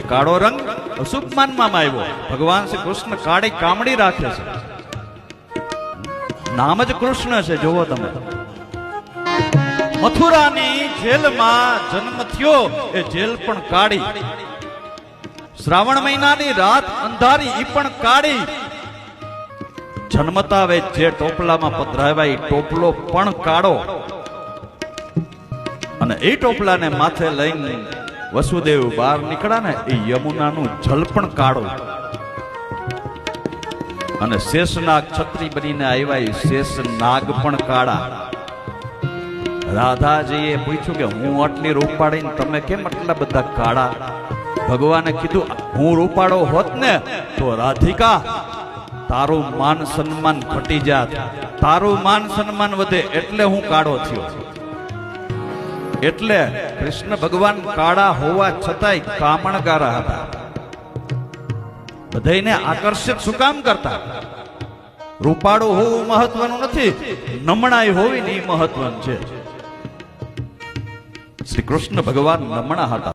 એ કાળો રંગ અશુભ માનવામાં આવ્યો. ભગવાન શ્રી કૃષ્ણ કાળી કામડી રાખે છે. નામ જ કૃષ્ણ છે, જોવો તમે. મથુરાની જેલમાં જન્મ થયો, એ જેલ પણ કાળી. શ્રાવણ મહિનાની રાત અંધારી એ પણ કાળી. જન્મતા વે જે ટોપલામાં પધરાવ્યા એ ટોપલો પણ કાળો. અને એ ટોપલાને માથે લઈને વસુદેવ બહાર નીકળ્યા ને એ યમુનાનું જલ પણ કાઢો અને શેષનાગ છત્રી બનીને આવ્યા શેષનાગ પણ કાળા. રાધાજીએ પૂછ્યું કે હું આટલી રૂપાડીને તમે કેમ આટલા બધા કાળા? ભગવાને કીધું, હું રૂપાડો હોત ને તો રાધિકા, તારું માન સન્માન ઘટી જાત. તારું માન સન્માન વધે એટલે હું કાળો થયો. એટલે કૃષ્ણ ભગવાન કાળા હોવા છતાંય કામણકારા હતા. બધાને આકર્ષિત શું કામ કરતા? રૂપાળો હોવું મહત્વનું નથી નમણાઈ હોવી ને મહત્વનું છે. શ્રી કૃષ્ણ ભગવાન નમણા હતા.